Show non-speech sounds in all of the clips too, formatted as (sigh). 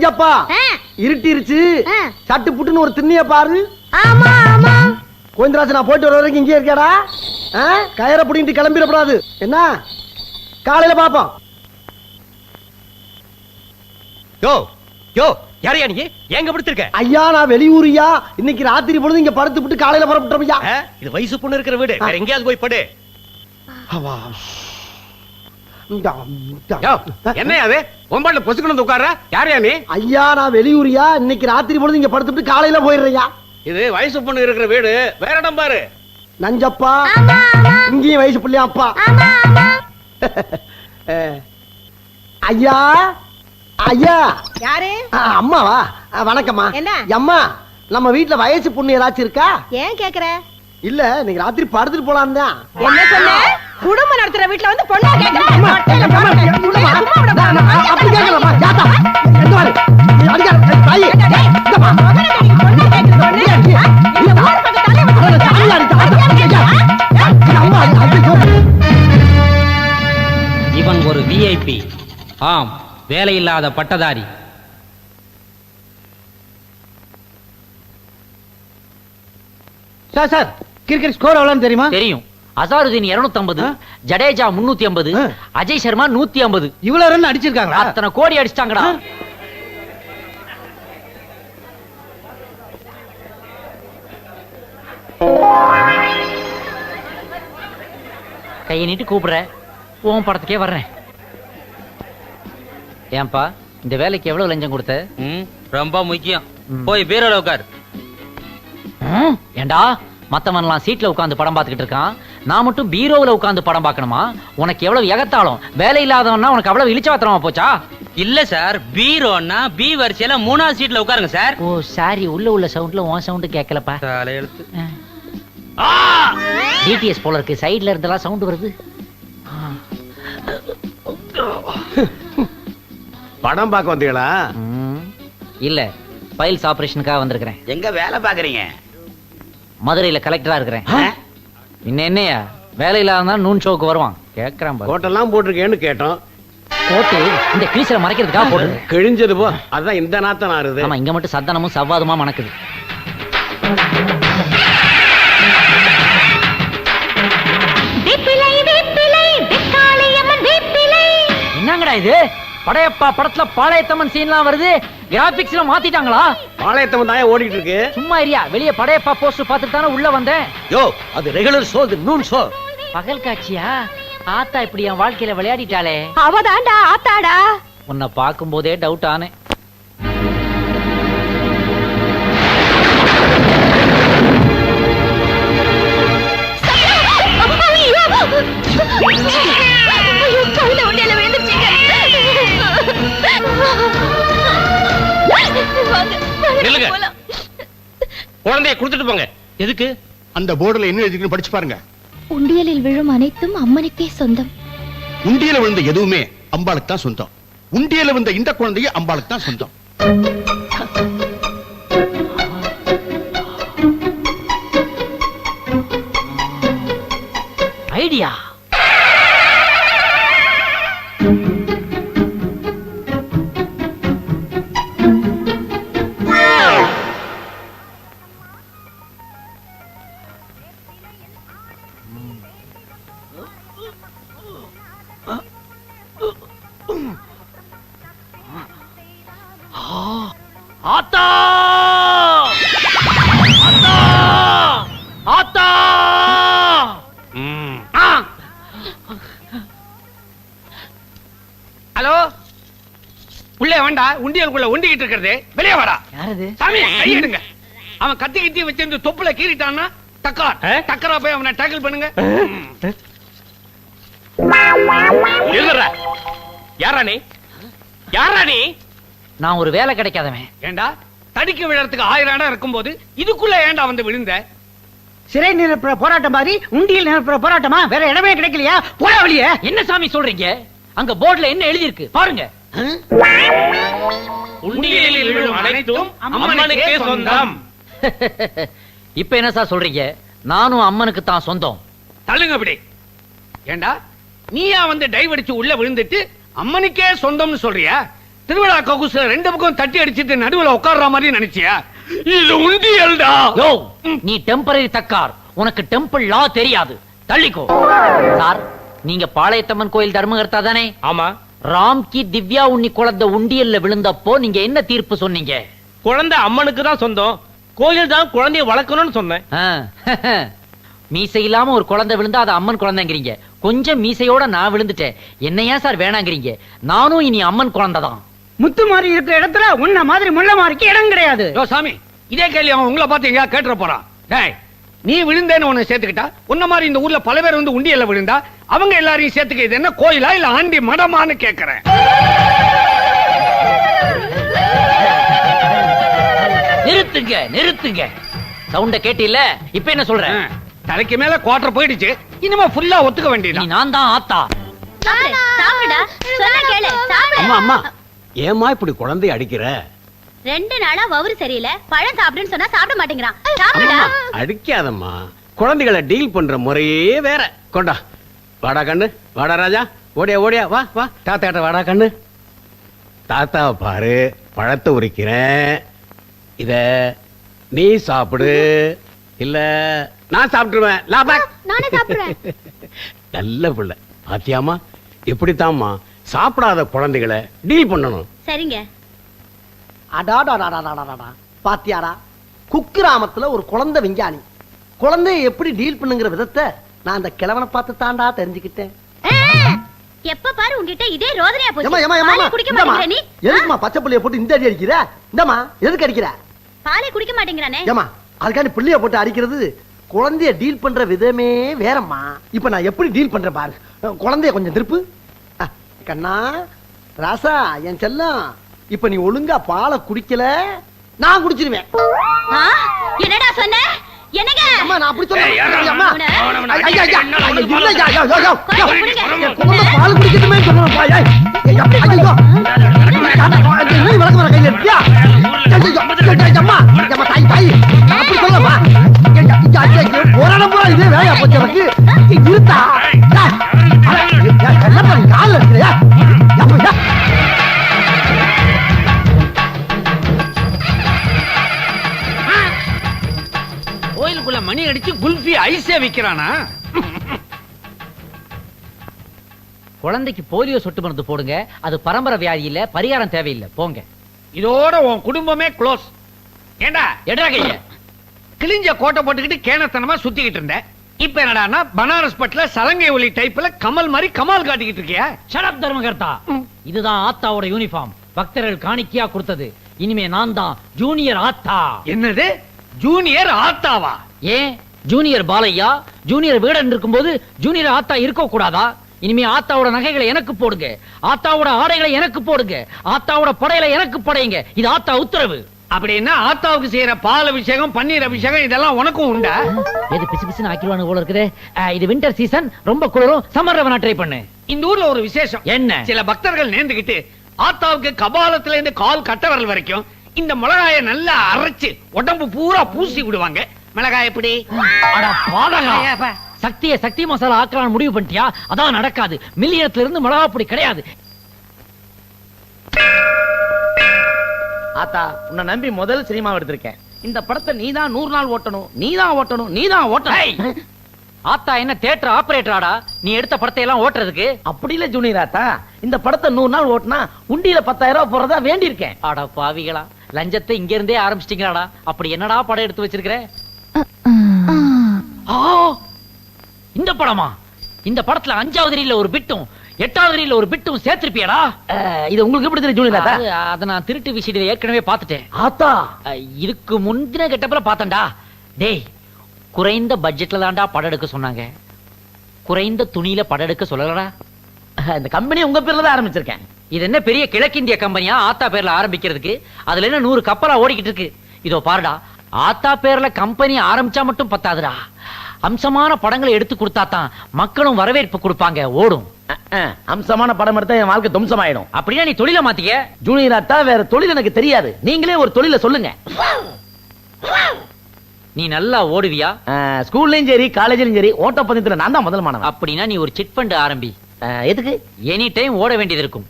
நஞ்சப்பா ஆ, இருட்டிருச்சு. சட்டு புட்டுன்னு ஒரு திண்ணிய பாரு. ஆமா ஆமா. கோவிந்தராஜ் நான் போயிட்டு வர வரைக்கும் இங்கே இருக்கியாடா? ஆ? கயரை பிடிங்கிட்டு கிளம்பிடக்கூடாது. என்ன? காலையில பாப்போம். யோ யோ யாரையா நீ? எங்க படுத்திருக்க? ஐயா நான் வெளியூரியா? இன்னைக்கு ராத்திரி பொழுது இங்க படுத்து விட்டு காலையில ஆ? இது வயசு பொண்ணு இருக்கிற வீடு. வேற எங்கேயாவது போய் படு. என்னையா அது? ஒம்பாட்ல பொசுக்கணும் வந்து உட்கார்ற? யாரையா நீ? ஐயா நான் வெளியூரியா? இன்னைக்கு ராத்திரி பொழுது இங்க படுத்து விட்டு காலையில போயிடுறையா இது வயசு பொண்ணு இருக்கிற வீடு. வேற இடம் பாரு. நஞ்சப்பா ஆமா ஆமா. இங்கேயும் வயசு பிள்ளையா அப்பா. ஆமா ஆமா. (laughs) அஹ். ஐயா ஐயா. யாரு? அம்மாவா? வணக்கம்மா. என்ன? அம்மா நம்ம வீட்ல வயசு பொண்ணு ஏதாச்சும் இருக்கா? ஏன் கேக்குற? இல்ல இன்னைக்கு ராத்திரி படுத்துட்டு போலாம் தான். என்ன சொன்ன? குடும்பம் நடத்துற வீட்ல வந்து பொண்ணா. இவன் ஒரு விஐபி ஆம் வேலையில்லாத பட்டதாரி. சார் சார் கிரிக்கெட் ஸ்கோர் எவ்வளவுன்னு தெரியுமா? தெரியும். அசாருதீன் 250 ஜடேஜா 350 ஆ. அஜய் சர்மா 150 இவ்வளவு ரன் அடிச்சிருக்காங்களா? அத்தனை கோடி அடிச்சிட்டாங்கடா. கையை நீட்டி கூப்பிடுற. உன் படத்துக்கே வர்றேன். ஏன்பா இந்த வேலைக்கு எவ்வளவு லஞ்சம் கொடுத்த? ம், ரொம்ப முக்கியம். போய் பீரோல உட்கார். ஏண்டா மத்தவன்லாம் சீட்ல உட்கார்ந்து படம் பார்த்துக்கிட்டு இருக்கான். நான் மட்டும் பீரோவுல உட்கார்ந்து படம் பார்க்கணுமா? உனக்கு எவ்வளவு எகத்தாளம் வேலை இல்லாதவன்னா உனக்கு அவ்வளவு இழிச்சவாத்திரமா போச்சா? இல்ல சார். பீரோன்னா பி வரிசையில மூணாவது சீட்ல உட்காருங்க சார். ஓ சாரி. உள்ள உள்ள சவுண்ட்ல உன் சவுண்ட் கேட்கலப்பா தலையெழுத்து டிடிஎஸ் போல இருக்கு. சைடுல இருந்தெல்லாம் சவுண்ட் வருது. படம் பார்க்க வந்தீங்களா? ம், இல்ல. ஃபைல்ஸ் ஆபரேஷனுக்காக வந்திருக்கிறேன். எங்க வேலை பாக்குறீங்க மதுரையில கலெக்டரா இருக்கிறேன். இன்ன என்னையா? வேலை இல்லாத நூன் ஷோக்கு வருவான். கேக்குறான். கோட்டெல்லாம் போட்டிருக்கேன்னு கேட்டோம். போட்டு இந்த கிரீஸ்ல மறைக்கிறதுக்காக போட்டு கிழிஞ்சது போ. அதான் இந்த நாத்தம் ஆறுது. ஆமா இங்க மட்டும் சத்தனமும் சவ்வாதுமா மணக்குது. என்னங்கடா இது? படையப்பா படத்துல பாளையத்தம்மன் சீன்லாம் வருது. கிராபிக்ஸ்ல மாத்திட்டாங்களா? பாளையத்தம் தான் ஓடிட்டு இருக்கு. சும்மா இரியா வெளிய படையப்பா போஸ்டர் பார்த்துட்டு தானே உள்ள வந்தேன். யோ அது ரெகுலர் ஷோ இது நூன் ஷோ பகல் காட்சியா? ஆத்தா இப்படி என் வாழ்க்கையில விளையாடிட்டாளே. அவதாண்டா ஆத்தாடா. உன்னை பார்க்கும் போதே டவுட் ஆனேன். நில்லுங்க. குழந்தைய கொடுத்துட்டு போங்க. எதுக்கு? அந்த போர்டுல என்ன படிச்சு பாருங்க. உண்டியலில் விழும் அனைத்தும் அம்மனுக்கே சொந்தம். உண்டியல விழுந்த எதுவுமே அம்பாளுக்கு தான் சொந்தம். உண்டியல விழுந்த இந்த குழந்தைய அம்பாளுக்கு தான் சொந்தம். ஐடியா. உண்டிக்கிட்டு இருக்கிறது வெளியே வாடா. யாரது? சாமி கையிடுங்க. அவன் கத்தி கத்தி வச்சிருந்து தொப்புல கீறிட்டான்னா டக்கா டக்கரா போய் அவனை டேக்கிள் பண்ணுங்க. எழுதுற. யாரா நீ? யாரா நீ? நான் ஒரு வேலை கிடைக்காதவன். ஏண்டா? தடிக்க விழறதுக்கு ஆயிரம் இடம் இருக்கும்போது இதுக்குள்ள ஏண்டா வந்து விழுந்த? சிறை நிரப்புற போராட்டம் மாதிரி உண்டியல் நிரப்புற போராட்டமா? வேற இடமே கிடைக்கலையா? போடா வெளியே. என்ன சாமி சொல்றீங்க? அங்க போர்டுல என்ன எழுதி இருக்கு பாருங்க உண்டியலில் விழும் அனைத்தும் அம்மனுக்கே சொந்தம். (laughs) இப்ப என்ன சார் சொல்றீங்க? நானும் அம்மனுக்கு தான் சொந்தம். தள்ளுங்க அப்படி. ஏண்டா? நீயா வந்து டைவ் அடிச்சு உள்ள விழுந்துட்டு அம்மனுக்கே சொந்தம்னு சொல்றியா? திருவிழா ககுசுல ரெண்டு பக்கம் தட்டி அடிச்சிட்டு நடுவுல உட்கார்ற மாதிரி நினைச்சியா? இது உண்டியல்டா. யோ நீ டெம்பரரி தக்கார். உனக்கு டெம்பிள் லா தெரியாது. தள்ளிக்கோ. சார் நீங்க பாளையத்தம்மன் கோயில் தர்மகர்த்தா தானே? ஆமா. ராம்கி திவ்யா உன்னி குழந்தை உண்டியல்ல விழுந்தப்போ நீங்க என்ன தீர்ப்பு சொன்னீங்க? குழந்தை அம்மனுக்கு தான் சொந்தம். கோயில் தான் குழந்தைய வளர்க்கணும்னு சொன்னேன். (laughs) மீசை இல்லாம ஒரு குழந்தை விழுந்தா அது அம்மன் குழந்தைங்கிறீங்க. கொஞ்சம் மீசையோட நான் விழுந்துட்டேன். என்ன ஏன் சார் வேணாங்கிறீங்க? நானும் இனி அம்மன் குழந்தை தான் முத்து மாதிரி இருக்கிற இடத்துல உன்ன மாதிரி முள்ள மாதிரிக்கு இடம் கிடையாது. யோ சாமி இதே கேள்வி அவன் உங்களை பார்த்து எங்கயா கேட்டுற போறான். டேய் நீ விழுந்தேன்னு உன்னை சேர்த்துக்கிட்டா? உன்ன மாதிரி இந்த ஊர்ல பல பேர் வந்து உண்டியல்ல விழுந்தா அவங்க எல்லாரையும் சேர்த்துக்க இது என்ன கோயிலா இல்ல ஆண்டி மடமான்னு கேக்குறேன். நிறுத்துங்க நிறுத்துங்க. சவுண்ட கேட்டில்ல? இப்ப என்ன சொல்ற? ஆ, தலைக்கு மேல குவார்டர் போயிடுச்சு. இனிமே ஃபுல்லா ஒத்துக்க நீ வேண்டியதான் நான் தான் ஆத்தா. அம்மா அம்மா ஏமா இப்படி குழந்தைய அடிக்கிற? ரெண்டு நாளா வவுறு சரியில்லை. பழம் சாப்பிடுன்னு சொன்னா சாப்பிட மாட்டேங்கிறான். அடிக்காதம்மா. குழந்தைகளை டீல் பண்ற முறையே வேற. கொண்டா. வாடா கண்ணு. வாடா ராஜா. ஓடியா ஓடியா. வா வா. தாத்தா கிட்ட வாடா கண்ணு. தாத்தாவை பாரு பழத்தை உரிக்கிறேன். இத நீ சாப்பிடு. இல்ல நான் சாப்பிட்டுருவேன். லாபா. நானே சாப்பிடுறேன். (laughs) நல்ல பிள்ளை. பாத்தியாமா இப்படித்தாம்மா சாப்பிடாத குழந்தைகளை டீல் பண்ணணும். சரிங்க. பாத்தியாடா. குக்கிராமத்துல ஒரு குழந்தை விஞ்ஞானி. குழந்தைய எப்படி டீல் பண்ணுங்கிற விதத்தை நான் அந்த கிழவனை பார்த்து தாண்டா தெரிஞ்சுக்கிட்டேன். எப்ப பாரு உன்கிட்ட இதே ரோதனையா ஏமா ஏமா போச்சு ஏமா பாலே குடிக்க. மாட்டேங்கிற நீ. எதுக்குமா பச்சை புள்ளைய போட்டு இந்த அடி அடிக்கிற? இந்தமா எதுக்கு அடிக்கிற? பாலே குடிக்க மாட்டேங்கிறானே. ஏமா அதுக்காண்டி பிள்ளைய போட்டு அடிக்கிறது குழந்தைய டீல் பண்ற விதமே வேறம்மா. இப்ப நான் எப்படி டீல் பண்றேன் பாரு. குழந்தைய கொஞ்சம் திருப்பு. கண்ணா ராசா என் செல்லம் இப்ப நீ ஒழுங்கா பாலை குடிக்கல நான் குடிச்சிருவேன். என்னடா சொன்ன? என்னங்க அம்மா நான் அப்படி சொல்ல? அம்மா ஐயா, ஐயா, இல்ல, ஐயா, ஐயா, ஐயா, குழந்தை பால் கையில இருக்கியா? அம்மா, அம்மா, தாய், தாய். அப்படி பூரா இதே வேலையா போச்சு எனக்கு. இருத்தா. ஐஸே விக்கிறானா? குழந்தைக்கு போலியோ சொட்டு மருந்து போடுங்க. அது பரம்பரை வியாதி இல்ல பரிகாரம் தேவையில்லை. போங்க. இதோட உன் குடும்பமே க்ளோஸ் ஏண்டா? எடா கைய. கிழிஞ்ச கோட்டை போட்டுக்கிட்டு கேனத்தனமா சுத்திக்கிட்டு இருந்தேன் இப்ப என்னடான்னா பனாரஸ் பட்ல சலங்கை ஒலி டைப்ல கமல் மாதிரி கமால் காட்டிக்கிட்டு இருக்கியா? ஷடப் தர்மகர்த்தா. இதுதான் ஆத்தாவோட யூனிஃபார்ம் பக்தர்கள் காணிக்கையா கொடுத்தது. இனிமே நான் தான் ஜூனியர் ஆத்தா. என்னது? ஜூனியர் ஆத்தாவா? ஏன்? ஜூனியர் பாலையா ஜூனியர் வீடன் இருக்கும்போது ஜூனியர் ஆத்தா இருக்க கூடாதா இனிமே ஆத்தாவோட நகைகளை எனக்கு போடுங்க. ஆத்தாவோட ஆடைகளை எனக்கு போடுங்க. ஆத்தாவோட படையில எனக்கு படையுங்க இது ஆத்தா உத்தரவு. அப்படின்னா ஆத்தாவுக்கு செய்யற பால் அபிஷேகம் பன்னீர் அபிஷேகம் இதெல்லாம் உனக்கும் உண்டா? எது பிசு பிசுன்னு ஆக்கிடுவானு போல இருக்குது. இது வின்டர் சீசன் ரொம்ப குளிரும். சம்மர் வேணா ட்ரை பண்ணு. இந்த ஊர்ல ஒரு விசேஷம். என்ன? சில பக்தர்கள் நேர்ந்துகிட்டு ஆத்தாவுக்கு கபாலத்துல இருந்து கால் கட்டவரல் வரைக்கும் இந்த மிளகாய நல்லா அரைச்சு உடம்பு பூரா பூசி விடுவாங்க. மிளகாய் எப்படி? சக்திய சக்தி மசாலா ஆக்கலாம்னு முடிவு பண்ணிட்டியா? அதான் நடக்காது. மில்லியனத்துல இருந்து மிளகா பொடி கிடையாது. ஆத்தா உன்னை நம்பி முதல் சினிமா எடுத்திருக்கேன். இந்த படத்தை நீதான் நூறு நாள் ஓட்டணும் நீதான் ஓட்டணும் நீதான் ஏய்! ஓட்டணும் ஆத்தா என்ன தியேட்டர் ஆபரேட்டராடா நீ எடுத்த படத்தை எல்லாம் ஓட்டுறதுக்கு? அப்படி இல்ல ஜூனியர் ஆத்தா. இந்த படத்தை நூறு நாள் ஓட்டினா உண்டியில பத்தாயிரம் ரூபாய் போறதா வேண்டியிருக்கேன். அட பாவிகளா லஞ்சத்தை இங்க இருந்தே ஆரம்பிச்சிட்டீங்களாடா. அப்படி என்னடா படம் எடுத்து வச்சிருக்கிற? ஆ! இந்த படமா? இந்த படத்துல அஞ்சாவது ரீல்ல ஒரு பிட்டும் எட்டாவது ரீல்ல ஒரு பிட்டும் சேர்த்திருப்பியடா? இது உங்களுக்கு எப்படி தெரியும் ஜூனியர் அது- நான் திருட்டு விஷயத்துல ஏற்கனவே பார்த்துட்டேன். ஆத்தா! இதுக்கு முந்தின கெட்டப்பல பார்த்தேன்டா. டேய் குறைந்த பட்ஜெட்ல தான்டா படம் எடுக்க சொன்னாங்க. குறைந்த துணியில படம் எடுக்க சொல்லலடா. இந்த கம்பெனி உங்க பேர்ல தான் ஆரம்பிச்சிருக்கேன். இது என்ன பெரிய கிழக்கிந்திய கம்பெனியா ஆத்தா பேர்ல ஆரம்பிக்கிறதுக்கு? அதுல என்ன நூறு கப்பலா ஓடிக்கிட்டு இருக்கு? இதோ பாருடா ஆத்தா பேர்ல கம்பெனி ஆரம்பிச்சா மட்டும் பத்தாதுடா. அம்சமான படங்களை எடுத்து கொடுத்தா தான் மக்களும் வரவேற்பு கொடுப்பாங்க. ஓடும். அம்சமான படம் எடுத்தா என் வாழ்க்கை தும்சமாயிடும் அப்படின்னா நீ தொழில மாத்திக்க? ஜூனியர் ஆத்தா வேற தொழில் எனக்கு தெரியாது. நீங்களே ஒரு தொழில சொல்லுங்க. நீ நல்லா ஓடுவியா? ஸ்கூல்லயும் சரி காலேஜ்லயும் சரி ஓட்டப்பந்தயத்துல நான் தான் முதல் மாணவன். அப்படின்னா நீ ஒரு சிட் ஃபண்ட் ஆரம்பி. எதுக்கு? எனி டைம் ஓட வேண்டியது இருக்கும்.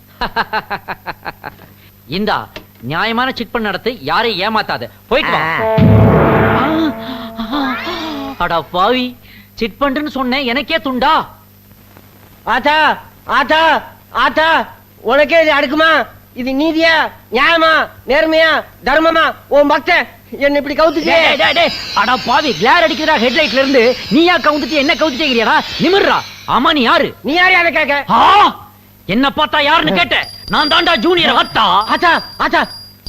இந்தா நியாயமான சிட் பண்ண நடத்து யாரையும் ஏமாத்தாத. போயிட்டு அடா பாவி. சிட் பண்றேன்னு சொன்னேன் எனக்கே துண்டா? ஆத்தா ஆத்தா ஆத்தா உனக்கே இது அடுக்குமா? இது நீதியா நியாயமா நேர்மையா தர்மமா? உன் பக்தன் என்ன இப்படி டேய். அடா பாவி கிளார் அடிக்கிறா ஹெட்லைட்ல இருந்து நீயா கவுந்துட்டு என்ன கவுத்துட்டேங்கிறியாடா? நிமிர்றா. ஆமா நீ யாரு? நீ யார் யாரை கேட்க? என்ன பார்த்தா யாருன்னு கேட்ட நான் தாண்டா ஜூனியர் அத்தா. ஆத்தா ஆத்தா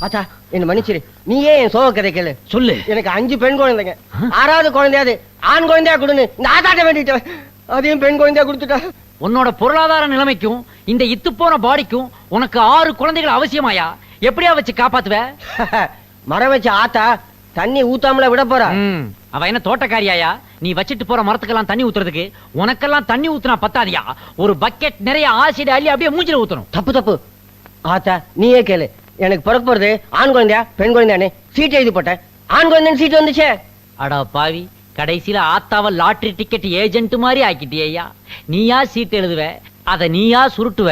ஆத்தா என்ன மன்னிச்சிரு. நீயே என் சோக கதை கேளு. சொல்லு. எனக்கு அஞ்சு பெண் குழந்தைங்க. ஆறாவது குழந்தையாது ஆண் குழந்தையா கொடுன்னு இந்த ஆத்தாட்ட வேண்டிட்டேன். அதையும் பெண் குழந்தையா கொடுத்துட்டா? உன்னோட பொருளாதார நிலைமைக்கும் இந்த இத்து போன பாடிக்கும் உனக்கு ஆறு குழந்தைகள் அவசியமாயா? எப்படியா வச்சு காப்பாத்துவ? (laughs) மரம் வச்ச ஆத்தா தண்ணி ஊத்தாமல விட போறா. அவ என்ன தோட்டக்காரியாயா? நீ வச்சிட்டு போற மரத்துக்கெல்லாம் தண்ணி ஊத்துறதுக்கு உனக்கெல்லாம் தண்ணி ஊத்துனா பத்தாதியா? ஒரு பக்கெட் நிறைய ஆசிட் அள்ளி அப்படியே மூஞ்சில ஊத்தணும். தப்பு தப்பு. ஆத்தா நீயே கேளு. எனக்கு பிறக்க போறது ஆண் குழந்தையா பெண் குழந்தையானே? சீட் எழுதி போட்டேன். ஆண் குழந்தைன்னு சீட் வந்துச்சே. அடா பாவி கடைசியில ஆத்தாவ லாட்டரி டிக்கெட் ஏஜென்ட் மாதிரி ஆக்கிட்டியா நீயா சீட் எழுதுவ அத நீயா சுருட்டுவ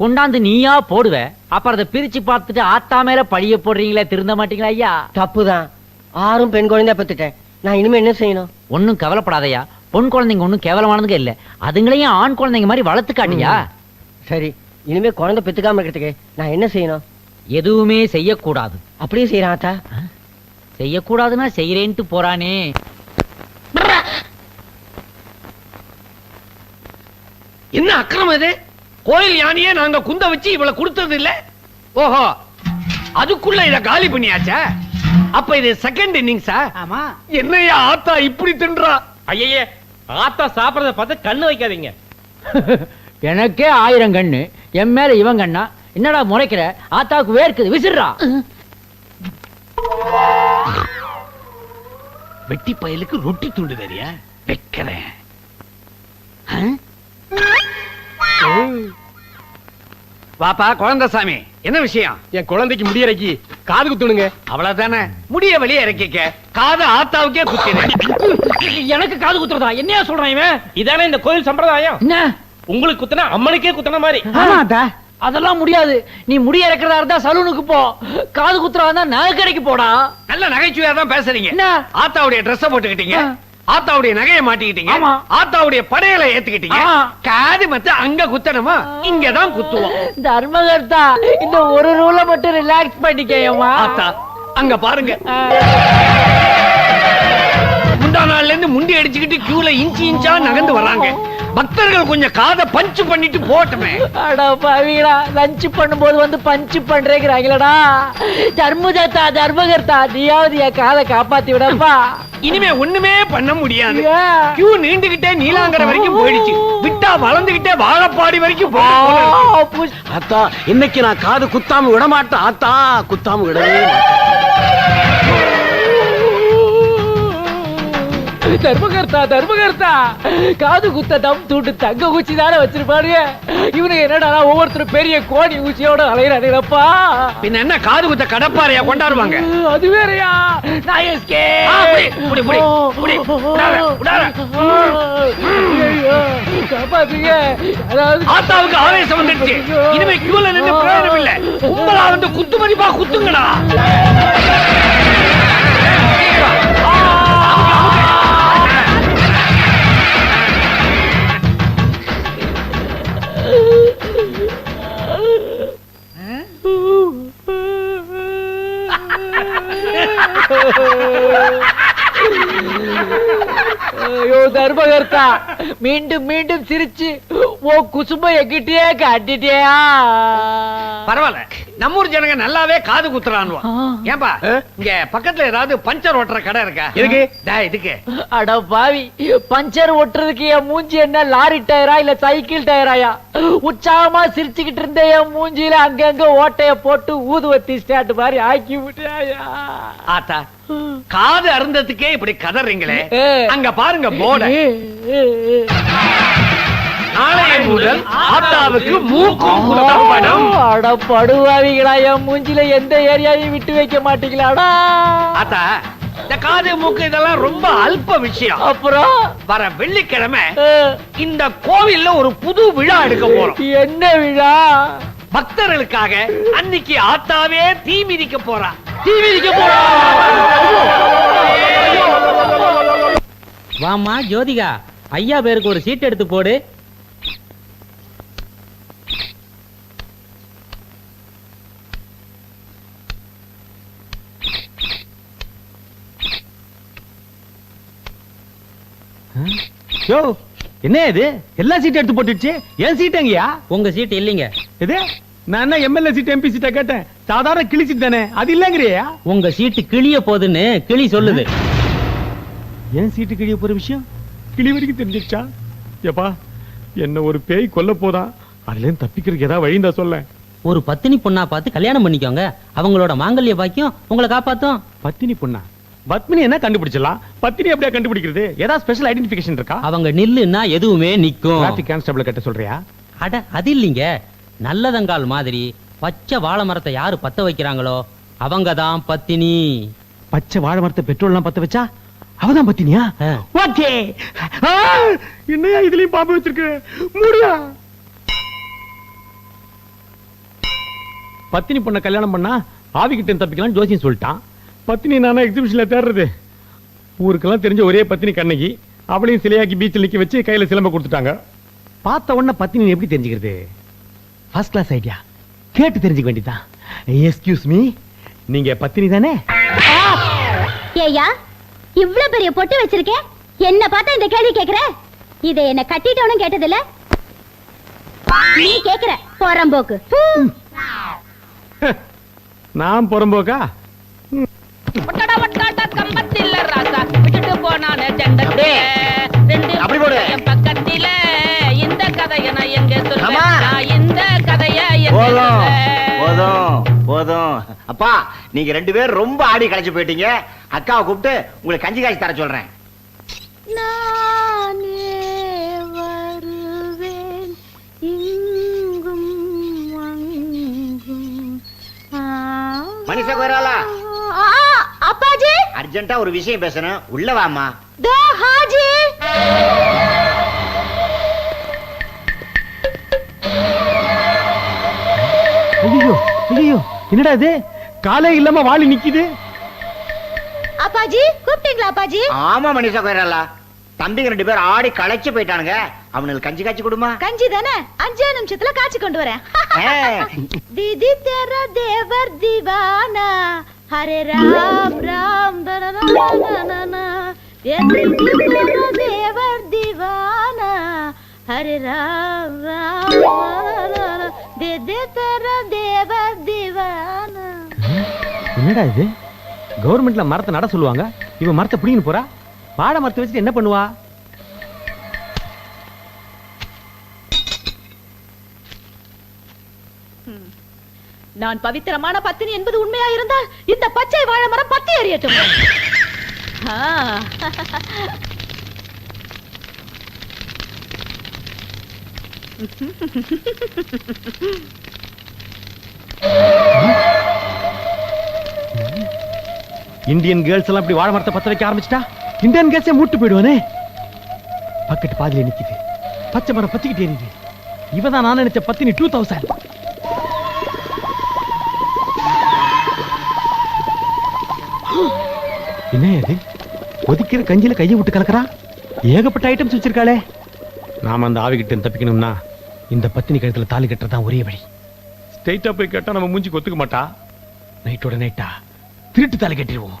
கொண்டாந்து நீயா போடுவ அப்புறம் அதை பிரிச்சு பார்த்துட்டு ஆத்தா மேல பழிய போடுறீங்களே திருந்த மாட்டீங்களா ஐயா? தப்புதான். ஆறும் பெண் குழந்தையா பெத்துட்டேன். நான் இனிமே என்ன செய்யணும்? ஒண்ணும் கவலைப்படாதயா பொன் குழந்தைங்க ஒண்ணும் கேவலமானதுங்க இல்ல. அதுங்களையும் ஆண் குழந்தைங்க மாதிரி வளர்த்து காட்டியா சரி இனிமே குழந்தை பெத்துக்காம இருக்கிறதுக்கு நான் என்ன செய்யணும்? எதுவுமே செய்யக்கூடாது. அப்படியே செய்யறேன் ஆத்தா செய்யக்கூடாதுன்னா செய்யறேன்ட்டு போறானே. என்ன அக்கிரமம் இது? கோயில் யானையே நாங்க குந்த வச்சு இவளை கொடுத்தது இல்ல? ஓஹோ அதுக்குள்ள இத காலி பண்ணியாச்சா? அப்ப இது செகண்ட் இன்னிங்ஸா ஆமா. என்னையா ஆத்தா இப்படி தின்றா? ஐயே ஆத்தா சாப்பிடறத பார்த்து கண்ணு வைக்காதீங்க. (laughs) எனக்கே ஆயிரம் கண்ணு என் மேல இவன் கண்ணா? என்னடா முறைக்கிற? ஆத்தாவுக்கு வேர்க்குது விசிறா. வெட்டி பயலுக்கு ரொட்டி துண்டு தெரியா வைக்கிறேன். வாப்பா குழந்தைசாமி என்ன விஷயம்? என் குழந்தைக்கு முடியறக்கி காது குத்துணுங்க அவ்வளவுதானே? முடிய வெளியே இறக்கிக்க. காது ஆத்தாவுக்கே குத்தினேன் எனக்கு காது குத்துறதா? என்னையா சொல்றான் இவன்? இதானே இந்த கோயில் சம்பிரதாயம். என்ன? உங்களுக்கு குத்துனா அம்மனுக்கே குத்துன மாதிரி. ஆமா ஆத்தா. அதெல்லாம் முடியாது. நீ முடிய இறக்கிறதா இருந்தா சலூனுக்கு போ. காது குத்துறதா இருந்தா நகை கடைக்கு போடா. நல்ல நகைச்சுவையா தான் பேசுறீங்க. என்ன? ஆத்தாவுடைய ட்ரெஸ் போட்டுக்கிட்டீங்க. ஆத்தாவுடைய நகையை மாட்டிக்கிட்டீங்க. ஆத்தாவுடைய படையலை ஏத்துக்கிட்டீங்க. காது மத்த அங்க குத்தணுமா? இங்கதான் குத்துவோம். தர்மகர்த்தா இந்த ஒரு ரூல மட்டும் ரிலாக்ஸ் பண்ணிக்கேயம்மா. ஆத்தா அங்க பாருங்க. முந்தா நாள்ல இருந்து முண்டி அடிச்சுக்கிட்டு கியூல இன்ச்சு இன்ச்சா நகர்ந்து வர்றாங்க. பக்தர்கள் கொஞ்சம் காதை பஞ்சு பண்ணிட்டு போட்டுமே அட பாவிகளா லஞ்ச் பண்ணும்போது வந்து பஞ்சு பண்றேங்கிறாங்களடா. தர்மகர்த்தா தர்மகர்த்தா நீயாவது என் காதை காப்பாத்தி விடப்பா. இனிமே ஒண்ணுமே பண்ண முடியாது? கியூ நீண்டுகிட்டே நீலாங்கரை வரைக்கும் போயிடுச்சு. விட்டா வளர்ந்துகிட்டே வாழப்பாடி வரைக்கும். ஆத்தா இன்னைக்கு நான் காது குத்தாம விட மாட்டேன் ஆத்தா குத்தாம விடவே மாட்டேன். தர்மகர்த்தா தர்மகர்த்தா காது குத்த தம் தூண்டு தங்க ஊச்சி தானே வச்சிருப்பாரு இவனுக்கு என்னடா ஒவ்வொருத்தரும் பெரிய கோணி ஊச்சியோட அலையிறானுங்களப்பா பின்ன என்ன காது குத்த கடப்பாறையா கொண்டாடுவாங்க அது வேறயா நான் எஸ்கே புடி, புடி, புடி, காப்பாத்துங்க அதாவது ஆத்தாவுக்கு ஆவேசம் வந்துடுச்சு இனிமே கியூல நின்று பிரயோஜனம் இல்ல கும்பலா வந்து குத்து மதிப்பா குத்துங்கடா ஐயோ தர்மகர்த்தா. மீண்டும் மீண்டும் சிரிச்சு ஓ குசும்ப எங்கிட்டயே காட்டிட்டியா? பரவாயில்ல. நம்ம ஊர் ஜனங்க நல்லாவே காது குத்துறானுவா. ஏன்பா இங்க பக்கத்துல ஏதாவது பஞ்சர் ஓட்டுற கடை இருக்கா? எதுக்கு? டா, இதுக்கு. அட பாவி பஞ்சர் ஒட்டுறதுக்கு என் மூஞ்சி என்ன லாரி டயரா இல்ல சைக்கிள் டயராயா? உற்சாகமா சிரிச்சுக்கிட்டு இருந்த என் மூஞ்சியில அங்கங்க ஓட்டைய போட்டு ஊதுவத்தி ஸ்டாண்ட் மாதிரி ஆக்கி விட்டாயா? ஆத்தா காது அருந்ததுக்கே இப்படி கதறீங்களே. அங்க பாருங்க போர்ட. நாளைய முதல் ஆத்தாவுக்கு மூக்கும் குத்தப்படும் அட படுவாவிகளா என் மூஞ்சில எந்த ஏரியாவையும் விட்டு வைக்க மாட்டீங்களாடா. ஆத்தா இந்த காது மூக்கு இதெல்லாம் ரொம்ப அல்ப விஷயம். அப்புறம்? வர வெள்ளிக்கிழமை இந்த கோவில்ல ஒரு புது விழா எடுக்க போறோம். என்ன விழா? பக்தர்களுக்காக அன்னைக்கு ஆத்தாவே தீ மிதிக்க போறா. தீ மிதிக்க போறா? வாமா ஜோதிகா. ஐயா பேருக்கு ஒரு சீட் எடுத்து போடு. யோ என்ன இது? எல்லா சீட்டும் எடுத்து போட்டுடுச்சு? என் சீட் எங்கயா? உங்க சீட் இல்லைங்க. இது? நான் என்ன எம்எல்ஏ சீட் எம்பி சீட்டா கேட்டேன். சாதாரண கிளி சீட் தானே? அது இல்லங்கறியா. உங்க சீட்டு கிளிய போகுதுன்னு கிளி சொல்லுது. என் சீட்டு கிழிய போற விஷயம்? கிளி வரைக்கும் தெரிஞ்சிருச்சா? ஏப்பா என்ன ஒரு பேய் கொல்ல போதா? அதுல இருந்து தப்பிக்கிறதுக்கு ஏதாவது வழி இருந்தா சொல்ல. ஒரு பத்தினி பொண்ணா பார்த்து கல்யாணம் பண்ணிக்கோங்க. அவங்களோட மாங்கல்ய பாக்கியம் உங்களை காப்பாத்தும். பத்தினி பொண்ணா? பத்மினி என்ன கண்டுபிடிச்சலாம் பத்தினி அப்படியே கண்டுபிடிக்கிறது? ஏதாவது ஸ்பெஷல் ஐடென்டிபிகேஷன் இருக்கா? அவங்க நில்லுன்னா எதுவுமே நிக்கும் டிராபிக் கான்ஸ்டபிள் கிட்ட சொல்றியா? அட அது இல்லைங்க. நல்லதங்கால் மாதிரி பச்சை வாழை மரத்தை யாரு பத்த வைக்கிறாங்களோ அவங்க தான் பத்தினி. பச்சை வாழை மரத்தை பெட்ரோல் எல்லாம் பத்த வச்சா அவதான் பத்தினியா. ஓகே. என்னையா இதுலயும் பாம்பு வச்சிருக்கு? முடியா பத்தினி பொண்ண கல்யாணம் பண்ணா ஆவிக்கிட்ட தப்பிக்கலாம் ஜோசியம் சொல்லிட்டான். பத்தினி நானா எக்ஸிபிஷன்ல தேடுறது. ஊருக்கெல்லாம் தெரிஞ்ச ஒரே பத்தினி கண்ணகி. அவளையும் சிலையாக்கி பீச்சில் நிக்க வச்சு கையில சிலம்ப கொடுத்துட்டாங்க. பார்த்த உடனே பத்தினி எப்படி தெரிஞ்சுக்கிறது? ஃபர்ஸ்ட் கிளாஸ் ஐடியா கேட்டு தெரிஞ்சுக்க வேண்டியதான் எஸ்கியூஸ் மீ நீங்க பத்தினி தானே? ஏயா இவ்ளோ பெரிய பொட்டு வச்சிருக்கேன் என்ன பார்த்தா இந்த கேள்வி கேக்குற இதை என்ன கட்டிட்டவனும் கேட்டதில்ல. நீ கேக்குற போறம்போக்கு. நான் புறம்போக்கா? கம்பத்தில ராசா விட்டுட்டு போனானே செண்டத்திலே ரெண்டு அப்படி போடு. என் பக்கத்தில. இந்த கதைய நான் எங்க நான் இந்த கதைய எங்க போதும் போதும். அப்பா நீங்க ரெண்டு பேரும் ரொம்ப ஆடி களைச்சு போயிட்டீங்க. அக்காவை கூப்பிட்டு உங்களுக்கு கஞ்சி காய்ச்சி தர சொல்றேன். நானே வருவேன். இங்கும் அங்கும். மனுஷ கோராலா? ஆ, அப்பாஜி? அர்ஜென்ட்டா ஒரு விஷயம் பேசணும். உள்ள வாமா தோ ஹாஜி? ஐயோ ஐயோ என்னடா இது? காலே இல்லாம வாளி நிக்குது. அப்பாஜி கூப்பிட்டீங்களா அப்பாஜி? ஆமா மனிஷா கோயிரல்லா தம்பிங்க ரெண்டு பேரும் ஆடி களைச்சு போயிட்டானுங்க. அவனுக்கு கஞ்சி காய்ச்சி கொடுமா? கஞ்சி தானே? அஞ்சே நிமிஷத்துல காய்ச்சி கொண்டு வரேன். (laughs) திதி தெர தேவர் திவானா. ஹரே ராம் ராம் தேவர் திவானா. ஹரே ராம் ராம் என்னடா இது? கவர்மெண்ட்ல மரத்தை நட சொல்லுவாங்க. இவன் மரத்தை பிடிங்கன்னு போறா? வாழை மரத்தை வச்சுட்டு என்ன பண்ணுவா? நான் பவித்திரமான பத்தினி என்பது உண்மையா இருந்தால் இந்த பச்சை வாழை மரம் பத்தி எறியட்டும் ஆ. இந்தியன் கேர்ள்ஸ் எல்லாம் இப்படி வாழை மரத்தை பத்த வைக்க ஆரம்பிச்சிட்டா? இந்தியன் கேர்ள்ஸே மூட்டு போயிடுவானே? பக்கெட் பாதியில நிக்குது. பச்சை மரம் பத்திக்கிட்டே எரியுது இவதான் நான் நினைச்ச பத்தினி டூ தௌசண்ட் என்ன இது? கொதிக்கிற கஞ்சில கையை விட்டு கலக்கறா? ஏகப்பட்ட ஐட்டம்ஸ் வச்சிருக்காளே. நாம அந்த ஆவிகிட்ட தப்பிக்கணும்னா இந்த பத்தினி கழுத்துல தாலி கட்டுறதுதான் ஒரே வழி. ஸ்ட்ரைட்டா போய் கேட்டா நம்ம மூஞ்சி கொத்துக்க மாட்டா? நைட்டோட நைட்டா திருட்டு தாலி கட்டிடுவோம்.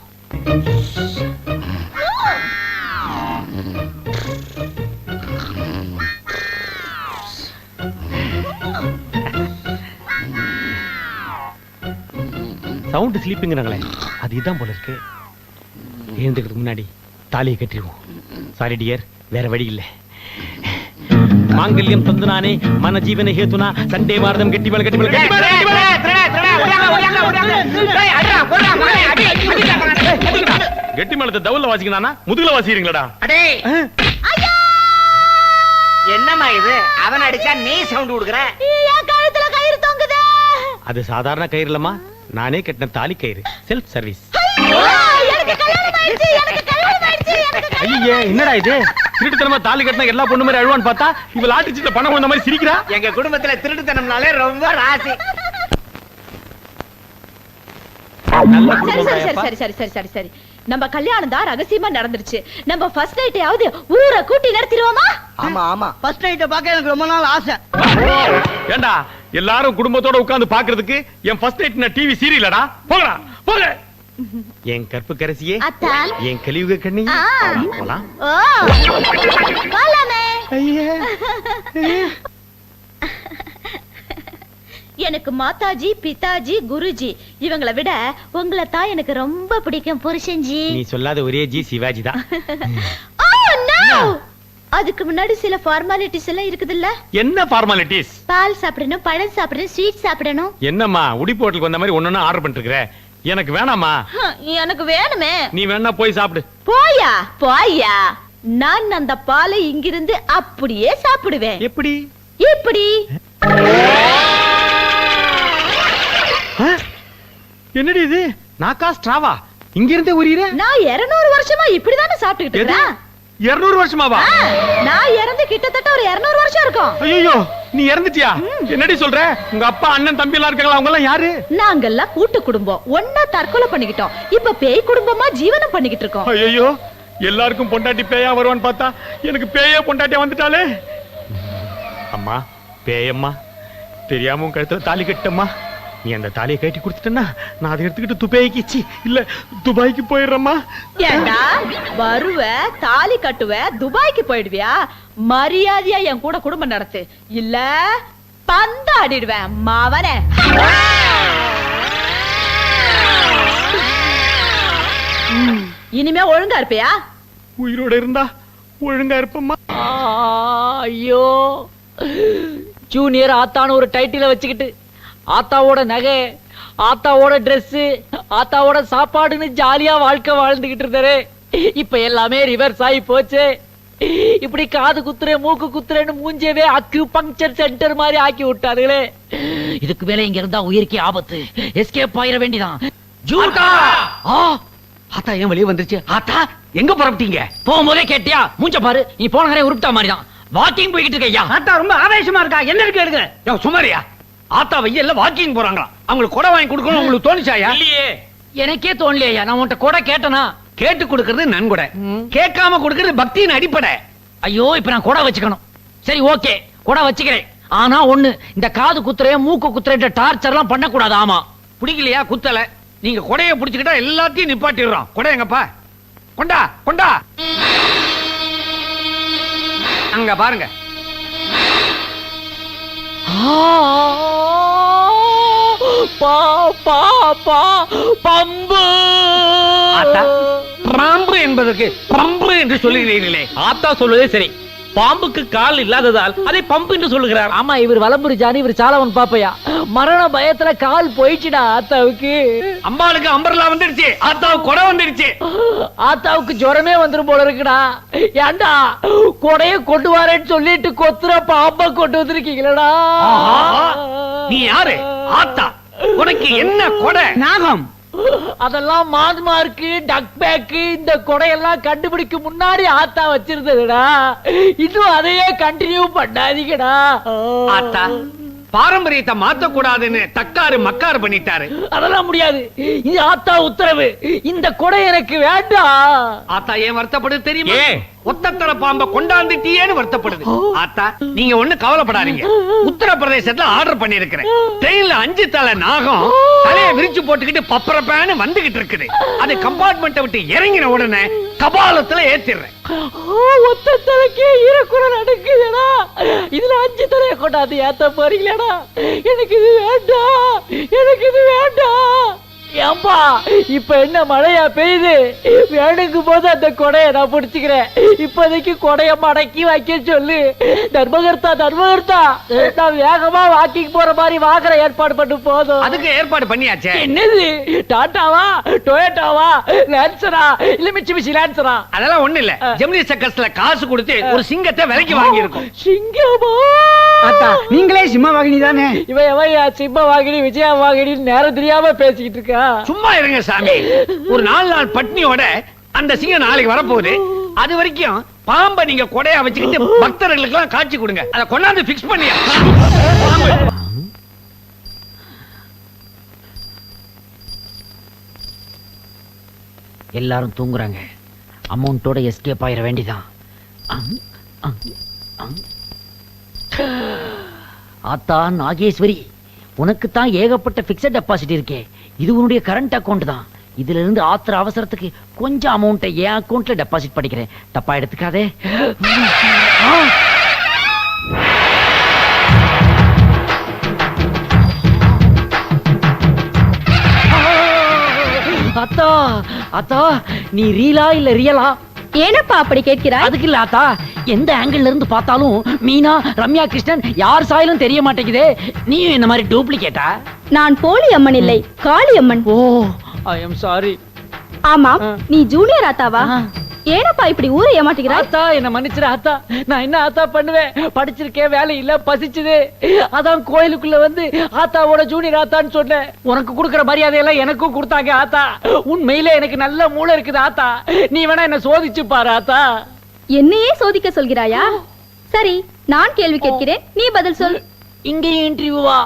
சவுண்ட் ஸ்லீப்பிங்கிறாங்களே அது இதான் போல இருக்கு. எழுந்துக்கிறதுக்கு முன்னாடி தாலியை கட்டிடுவோம். சாரி டியர் வேற வழி இல்லை. மாங்கல்யம் தந்து நானே மன ஜீவன ஹேத்துனா சண்டே மாரதம் கட்டி மேல கட்டி கட்டி மேல கட்டி மேல கெட்டி மேலத்தை தவுல வாசிக்கிறானா முதுகுல வாசிக்கிறீங்களாடா. அடே. என்னம்மா இது? அவன் அடிச்சா நீ சவுண்ட் கொடுக்குற கழுத்துல கயிறு தொங்குதே? அது சாதாரண கயிறு இல்லம்மா. நானே கட்டின தாலி கயிறு. செல்ஃப் சர்வீஸ் ஐயோ, என்னடா இது? திருட்டுத்தனமா தாலி கட்டின எல்லா பொண்ணு மாதிரி அழுவான்னு பார்த்தா இவள் ஆட்டிச்சிட்ட பணம் வந்த மாதிரி சிரிக்கிறா? எங்க குடும்பத்துல திருட்டுத்தனம்னாலே ரொம்ப ராசி. சரி குடும்பம் சரி சரி சரி சரி சரி சரி சரி நம்ம கல்யாணம் தான் ரகசியமா நடந்துருச்சு. நம்ம ஃபர்ஸ்ட் நைட்டையாவது ஊரை கூட்டி நடத்திடுவோமா? ஆமா ஆமா. ஃபர்ஸ்ட் நைட்டை பார்க்க எனக்கு ரொம்ப நாள் ஆசை. ஏண்டா எல்லாரும் குடும்பத்தோட உட்கார்ந்து பாக்குறதுக்கு என் ஃபர்ஸ்ட் நைட் நான் டிவி சீரியலடா போங்கடா போங்க. என் கற்பு கரசியே என் கழிவுக கண்ணி. போலாமே எனக்கு மாதாஜி பிதாஜி குருஜி. இவங்களை விட உங்களை தான் எனக்கு ரொம்ப பிடிக்கும் புருஷன்ஜி. நீ சொல்லாத ஒரே ஜி சிவாஜி தான். (laughs) நோ அதுக்கு முன்னாடி சில ஃபார்மாலிட்டிஸ் எல்லாம் இருக்குதுல்ல? என்ன ஃபார்மாலிட்டிஸ் பால் சாப்பிடணும் பழம் சாப்பிடணும் ஸ்வீட் சாப்பிடணும். என்னம்மா உடிப்பு ஹோட்டலுக்கு வந்த மாதிரி ஒன்னொன்னு ஆர்டர் பண்ணிட்டு இருக்கிற எனக்கு வேணாமா எனக்கு வேணுமே. நீ வேணா போய் சாப்பிடு. போயா? போயா? நான் அந்த பாலை இங்கிருந்து அப்படியே சாப்பிடுவேன். எப்படி? இப்படி என்னடி இது? நாக்கா ஸ்ட்ராவா? இங்க இருந்தே உரியற? நான் 200 வருஷமா இப்படிதானே சாப்பிட்டுக்கிட்டு இருக்கிறேன். இருநூறு வருஷமாவா? நான் இறந்து கிட்டத்தட்ட ஒரு 200 வருஷம் இருக்கும். ஐயோ நீ இறந்துட்டியா? என்னடி சொல்ற? உங்க அப்பா அண்ணன் தம்பி எல்லாம் இருக்காங்களா? அவங்க எல்லாம் யாரு? நாங்கெல்லாம் கூட்டு குடும்பம். ஒன்னா தற்கொலை பண்ணிக்கிட்டோம். இப்ப பேய் குடும்பமா ஜீவனம் பண்ணிக்கிட்டு இருக்கோம். ஐயோ எல்லாருக்கும் பொண்டாட்டி பேயா வருவான்னு பார்த்தா எனக்கு பேயா பொண்டாட்டியா வந்துட்டாலே அம்மா பேயம்மா தெரியாம உன் கழுத்துல தாலி கட்டம்மா நீ அந்த தாலியை கட்டி கொடுத்துட்டேன்னா நான் அதை எடுத்துக்கிட்டு துபாய்க்கு இல்ல துபாய்க்கு போயிடுறேம்மா. ஏண்டா வருவ தாலி கட்டுவ துபாய்க்கு போயிடுவியா? மரியாதையா என் கூட குடும்பம் நடத்து. இல்ல பந்தாடிடுவேன் மாவனே. இனிமே ஒழுங்கா இருப்பியா? உயிரோட இருந்தா ஒழுங்கா இருப்பம்மா. ஐயோ. ஜூனியர் ஆத்தான்னு ஒரு டைட்டில வச்சுக்கிட்டு ஆத்தாவோட நகை ஆத்தாவோட Dress ஆத்தாவோட சாப்பாடுன்னு ஜாலியா வாழ்க்கை வாழ்ந்துகிட்டு இருந்தாரு இப்ப எல்லாமே ரிவர்ஸ் ஆகி போச்சு. இப்படி காது குத்துறேன் மூக்கு குத்துறேன்னு மூஞ்சவே அக்யூ பங்க்சர் சென்டர் மாதிரி ஆக்கி விட்டாருங்களே இதுக்கு மேல இங்க இருந்தா உயிருக்கே ஆபத்து. எஸ்கேப் ஆயிர வேண்டிதான். ஜூட்டா ஆ! ஆத்தா ஏன் வெளியே வந்துருச்சு? ஆத்தா எங்க புறப்பட்டீங்க? போகும்போதே கேட்டியா? மூஞ்ச பாரு. நீ போன உருப்பிட்டா மாதிரி தான் வாக்கிங் போய்கிட்டு இருக்க ஐயா. ஆத்தா ரொம்ப ஆவேசமா இருக்கா? என்ன இருக்கு எடுங்க யோ, சுமாரியா ஆத்தா வெயில்ல வாக்கிங் போறாங்களா அவங்களுக்கு கொடை வாங்கி கொடுக்கணும் உங்களுக்கு தோணுச்சாயா? இல்லையே. எனக்கே தோணலையா நான் உன்கிட்ட கூட கேட்டனா? கேட்டு கொடுக்கறது நன்கொடை. கேட்காம கொடுக்கறது பக்தியின் அடிப்படை. ஐயோ இப்ப நான் கூட வச்சுக்கணும். சரி ஓகே. கூட வச்சுக்கிறேன். ஆனா ஒண்ணு இந்த காது குத்துறேன் மூக்கு குத்துறேன் டார்ச்சர் எல்லாம் பண்ணக்கூடாது. ஆமா. பிடிக்கலையா? குத்தல. நீங்க கொடைய புடிச்சுக்கிட்டா எல்லாத்தையும் நிப்பாட்டிடுறோம். கொடை எங்கப்பா? கொண்டா கொண்டா. அங்க பாருங்க. பம்பு. பாம்பு என்பதற்கு பம்பு என்று சொல்லுகிறீர்களே. ஆத்தா சொல்வதே சரி. பாம்புக்கு கால் இல்லாததால் அதை பம்பு என்று சொல்லுகிறார். ஆமா இவர் வலம்புரி ஜானி இவர் சாலவன் பாப்பையா. மரண பயத்துல கால் போயிடுச்சுடா ஆத்தாவுக்கு. அம்பாளுக்கு அம்பர்லா வந்துருச்சு ஆத்தாவுக்கு கொடை வந்துருச்சு ஆத்தாவுக்கு ஜுரமே வந்துரும் போல இருக்குடா. ஏண்டா கொடைய கொண்டு வரேன்னு சொல்லிட்டு கொத்துற பாம்ப கொண்டு வந்திருக்கீங்களடா. நீ யாரு? ஆத்தா உனக்கு என்ன கொடை? நாகம். அதெல்லாம் மான்மார்க்கு டக் பேக்கு இந்த கொடையெல்லாம் கண்டுபிடிக்க முன்னாடி ஆத்தா வச்சிருந்ததுடா. இன்னும் அதையே கண்டினியூ பண்ணாதீங்கடா. ஆத்தா பாரம்பரியத்தை மாத்த கூடாதுன்னு தக்காரு மக்காரு பண்ணிட்டாரு. அதெல்லாம் முடியாது. இது ஆத்தா உத்தரவு. இந்த கொடை எனக்கு வேண்டாம் ஆத்தா ஏன் வருத்தப்படுது தெரியுமா? ஒத்தத்தர பாம்ப கொண்டாந்துட்டியேன்னு வருத்தப்படுது. ஆத்தா நீங்க ஒண்ணு கவலைப்படாதீங்க. உத்தரப்பிரதேசத்துல ஆர்டர் பண்ணிருக்கிறேன் ட்ரெயின்ல அஞ்சு தலை நாகம் தலைய விரிச்சு போட்டுக்கிட்டு பப்பரப்பேன்னு வந்துகிட்டு இருக்குது. அது கம்பார்ட்மெண்ட்டை விட்டு இறங்கின உடனே கபாலத்துல ஏத்திடுறேன். ஒத்த தலைக்கே ஈரக்குறல் அடக்குதுடா இதுல அஞ்சு தலையை கொண்டாந்து ஏத்த போறீங்களேடா. எனக்கு இது வேண்டாம். எனக்கு இது வேண்டாம். ஏம்பா இப்ப என்ன மழையா பெய்யுது? வேணுங்கும் போது அந்த கொடைய நான் பிடிச்சுக்கிறேன். இப்போதைக்கு கொடைய மடக்கி வைக்க சொல்லு. தர்மகர்த்தா தர்மகர்த்தா நான் வேகமா வாக்கிங் போற மாதிரி வாங்குற ஏற்பாடு பண்ணு போதும். அதுக்கு ஏற்பாடு பண்ணியாச்சே? என்னது? டாட்டாவா? டொயோட்டாவா? லான்சரா? இல்ல மிச்சி மிச்சி லான்சரா? அதெல்லாம் ஒண்ணு இல்ல. ஜெமினி சர்க்கஸ்ல காசு கொடுத்து ஒரு சிங்கத்தை விலைக்கு வாங்கி இருக்கோம் சிங்கமா? ஆத்தா நீங்களே சிம்மவாகினி தானே? இவன் எவையா சிம்ம வாகினி விஜயா வாகினி நேரம் தெரியாம பேசிக்கிட்டு இருக்கா? சும்மா இருங்க சாமி. ஒரு நாலு நாள் பட்னியோட அந்த சிங்கம் நாளைக்கு வரப்போகுது. அது வரைக்கும் பாம்பை நீங்க கொடையா வச்சுக்கிட்டு பக்தர்களுக்கு எல்லாம் காட்சி கொடுங்க. அதை கொண்டாந்து பிக்ஸ் பண்ணியா? எல்லாரும் தூங்குறாங்க. அமௌண்ட்டோட எஸ்கேப் ஆயிட வேண்டிதான். ஆத்தா நாகேஸ்வரி உனக்கு தான் ஏகப்பட்ட பிக்சட் டெபாசிட் இருக்கே. இது உன்னுடைய கரண்ட் அக்கவுண்ட் தான். இதுல இருந்து ஆத்திர அவசரத்துக்கு கொஞ்சம் அமௌண்ட்டை என் அக்கவுண்ட்ல டெபாசிட் பண்ணிக்கிறேன். தப்பா எடுத்துக்காதே! அத்தா அத்தா நீ ரீலா இல்ல ரியலா ஏனப்பா அப்படி கேட்கிறாய்? அதுக்கு இல்ல ஆத்தா எந்த ஆங்கிள் இருந்து பார்த்தாலும் மீனா ரம்யா கிருஷ்ணன் யார் சாயலும் தெரிய மாட்டேங்குதே. நீயும் இந்த மாதிரி டூப்ளிகேட்டா நான் போலி அம்மன் இல்லை காளி அம்மன். ஓ ஐ எம் சாரி ஆமாம் ஆ. நீ ஜூனியர் ஆத்தாவா? ஏனப்பா இப்படி ஊரை ஏமாட்டுகிறாய் ஆத்தா என்ன மன்னிச்சிரு ஆத்தா. நான் என்ன ஆத்தா பண்ணுவேன்? படிச்சிருக்கேன் வேலை இல்ல பசிச்சுது. அதான் கோயிலுக்குள்ள வந்து ஆத்தாவோட ஜூனியர் ஆத்தான்னு சொன்னேன். உனக்கு கொடுக்கிற மரியாதை எல்லாம் எனக்கும் கொடுத்தாங்க ஆத்தா. உண்மையிலே எனக்கு நல்ல மூளை இருக்குது ஆத்தா. நீ வேணா என்ன சோதிச்சு பாரு ஆத்தா. என்னையே சோதிக்க சொல்கிறாயா? சரி நான் கேள்வி கேட்கிறேன். நீ பதில் சொல். இங்கேயும் இன்டர்வியூவா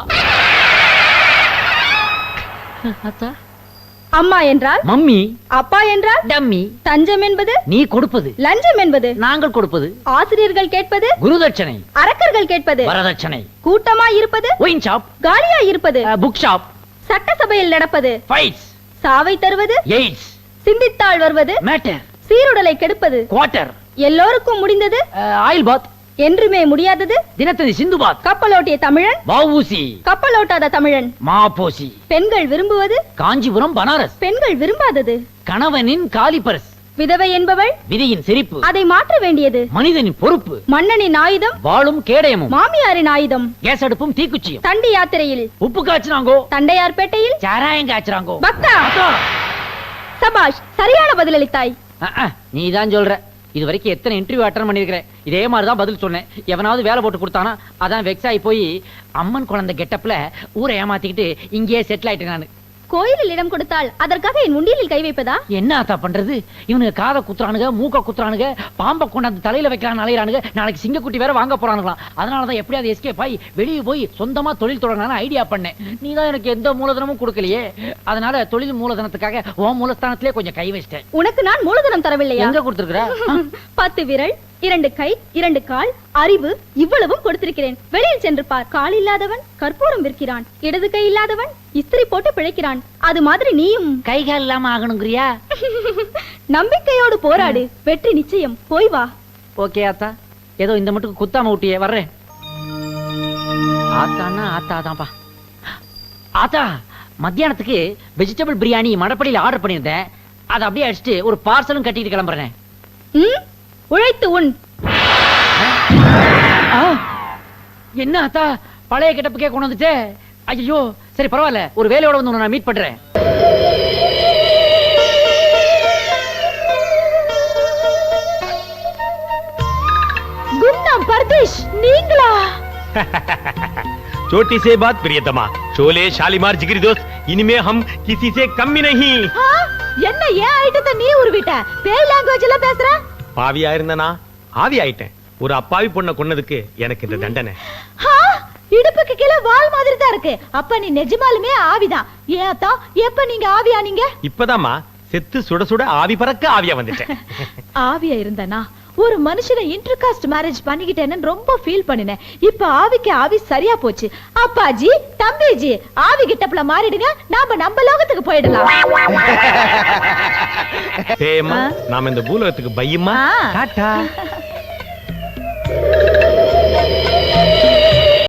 அம்மா என்றால்? மம்மி. அப்பா என்றால்? டம்மி. தஞ்சம் என்பது? நீ கொடுப்பது. லஞ்சம் என்பது? நாங்கள் கொடுப்பது. ஆசிரியர்கள் கேட்பது? குருதட்சணை. அரக்கர்கள் கேட்பது? வரதட்சணை. கூட்டமா இருப்பது? ஒயின் ஷாப் காலியா இருப்பது? புக் ஷாப் சட்டசபையில் நடப்பது? ஃபைட்ஸ் சாவை தருவது? எய்ட்ஸ் சிந்தித்தாள் வருவது? மேட்டர் சீருடலை கெடுப்பது? குவார்டர் எல்லோருக்கும் முடிந்தது? ஆயில் பாத் என்றுமே முடியாதது? தினத்தந்தி சிந்து பாத் கப்பலோட்டிய தமிழன்? வவுசி கப்பலோட்டாத தமிழன். மாபோசி. பெண்கள் விரும்புவது? காஞ்சிபுரம் பனாரஸ். பெண்கள் விரும்பாதது. கணவனின் காலிபரஸ். விதவை என்பவள்? விதியின் சிரிப்பு. அதை மாற்ற வேண்டியது. மனிதனின் பொறுப்பு. மன்னனின் ஆயுதம்? வாளும் கேடயமும். மாமியாரின் ஆயுதம்? கேஸ் அடுப்பும் தீக்குச்சியும். தண்டி யாத்திரையில்? உப்பு காய்ச்சினாங்கோ? தண்டையார்பேட்டையில்? சாராயம் காய்ச்சறாங்கோ பக்தா! சபாஷ் சரியான பதிலளித்தாய். நீ தான் சொல்ற. இது வரைக்கும் எத்தனை இன்டர்வியூ அட்டன் பண்ணியிருக்கிறேன்? இதே மாதிரி தான் பதில் சொன்னேன். எவனாவது வேலை போட்டு கொடுத்தானா அதான் வெக்ஸ் ஆகி போய் அம்மன் குழந்தை கெட்டப்ல ஊரை ஏமாத்திக்கிட்டு இங்கேயே செட்டில் ஆயிட்டேன் நான். கோயிலில் இடம் கொடுத்தால் அதற்காக என் உண்டியலில் கை வைப்பதா? என்ன ஆத்தா பண்றது? இவனுங்க காதை குத்துறானுங்க மூக்க குத்துறானுங்க பாம்பை கொண்டாந்து தலையில வைக்கிறான் அலையிறானுங்க. நாளைக்கு சிங்கக்குட்டி வேற வாங்க போறானுங்களாம். அதனாலதான் எப்படியாவது எஸ்கேப் ஆகி வெளியே போய் சொந்தமா தொழில் தொடங்கலாம்னு ஐடியா பண்ணேன். நீ தான் எனக்கு எந்த மூலதனமும் கொடுக்கலையே. அதனால தொழில் மூலதனத்துக்காக உன் மூலஸ்தானத்திலே கொஞ்சம் கை வச்சிட்டேன். உனக்கு நான் மூலதனம் தரவில்லையா? எங்க கொடுத்துருக்குற? பத்து விரல் இரண்டு கை இரண்டு கால் அறிவு இவ்வளவும் கொடுத்திருக்கிறேன். வெளியில் சென்று பார். கால் இல்லாதவன் கற்பூரம் விற்கிறான். இடது கை இல்லாதவன் இஸ்திரி போட்டு பிழைக்கிறான். அது மாதிரி நீயும். கை கால் இல்லாம ஆகணுங்கிறியா? (laughs) நம்பிக்கையோடு போராடு. வெற்றி நிச்சயம். போய் வா. ஓகே ஆத்தா. ஏதோ இந்த மட்டும் குத்தாம விட்டியே வர்றேன். ஆத்தான்னா ஆத்தா தான்ப்பா ஆத்தா மத்தியானத்துக்கு வெஜிடபிள் பிரியாணி மடப்படியில் ஆர்டர் பண்ணியிருந்தேன். அதை அப்படியே அடிச்சுட்டு ஒரு பார்சலும் கட்டிட்டு கிளம்புறேன்? உழைத்து உன் ஆ! என்ன ஆத்தா பழைய கெட்டப்புக்கே கொண்டு வந்துட்டே ஐயோ சரி பரவாயில்ல ஒரு வேலையோட வந்து உன்னை நான் மீட் பண்றேன் குண்டாம் பர்தேஷ் நீங்களா छोटी से बात प्रियतमा शोले शालीमार जिगरी दोस्त इनमें हम किसी से कम भी नहीं ஆ, என்ன ஏன் ஐட்டத்தை நீ உருவிட்ட பேய் லாங்குவேஜ் எல்லாம் பேசுற பாவியா இருந்தனா ஆவி ஆயிட்டேன் ஒரு அப்பாவி பொண்ணை கொன்னதுக்கு எனக்கு இந்த தண்டனை. இடுப்புக்கு கீழே வால் மாதிரி தான் இருக்கு. அப்ப நீ நிஜமாலுமே ஆவிதான். ஏன் அத்தா எப்ப நீங்க ஆவியானீங்க? இப்பதாம்மா செத்து சுட சுட ஆவி பறக்க ஆவியா வந்துட்டேன். ஆவியா இருந்தனா? ஒரு மனுஷனை இன்டர்காஸ்ட் மேரேஜ் பண்ணிக்கிட்டேன்னு ரொம்ப ஃபீல் பண்ணினேன். இப்ப ஆவிக்கு ஆவி சரியா போச்சு. அப்பாஜி தம்பிஜி ஆவி கிட்டப்ல மாறிடுங்க. நாம நம்ம லோகத்துக்கு போயிடலாம். நாம இந்த பூலோகத்துக்கு பயமா? டாடா